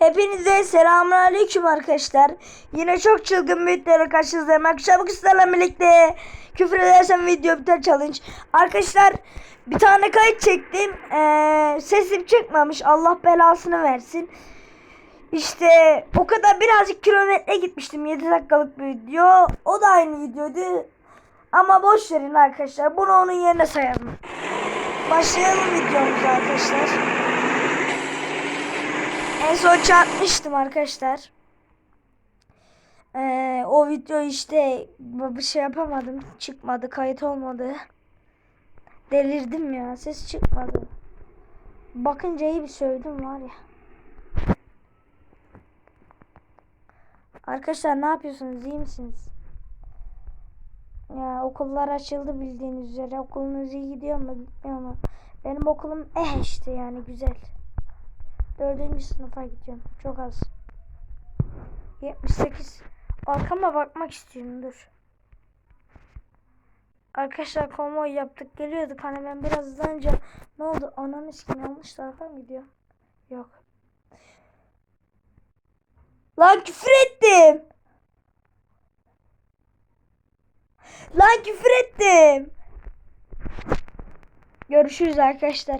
Hepinize selamünaleyküm arkadaşlar. Yine çok çılgın bir videoyla karşınızdayım. Bugün sizlerle birlikte küfür edersem video biter challenge. Arkadaşlar bir tane kayıt çektim. Ee, sesim çıkmamış. Allah belasını versin. İşte o kadar birazcık kilometre gitmiştim. 7 dakikalık bir video. O da aynı videoydu. Ama boş verin arkadaşlar. Bunu onun yerine sayalım. Başlayalım videomuza arkadaşlar. En son çarpmıştım arkadaşlar. Ee, o video işte bir şey yapamadım. Çıkmadı. Kayıt olmadı. Delirdim ya. Ses çıkmadı. Bakınca iyi bir sövdüm var ya. Arkadaşlar ne yapıyorsunuz? İyi misiniz? Ya okullar açıldı bildiğiniz üzere. Okulunuz iyi gidiyor mu? Gitmiyor mu? Benim okulum eh işte yani güzel. Dördüncü sınıfa gidiyorum. Çok az. 78. Arkama bakmak istiyorum dur. Arkadaşlar konvoy yaptık geliyorduk hani ben biraz hızlanınca ne oldu ananı sikim yanlış tarafa mı gidiyor? Yok. Lan küfür ettim. Lan küfür ettim. Görüşürüz arkadaşlar.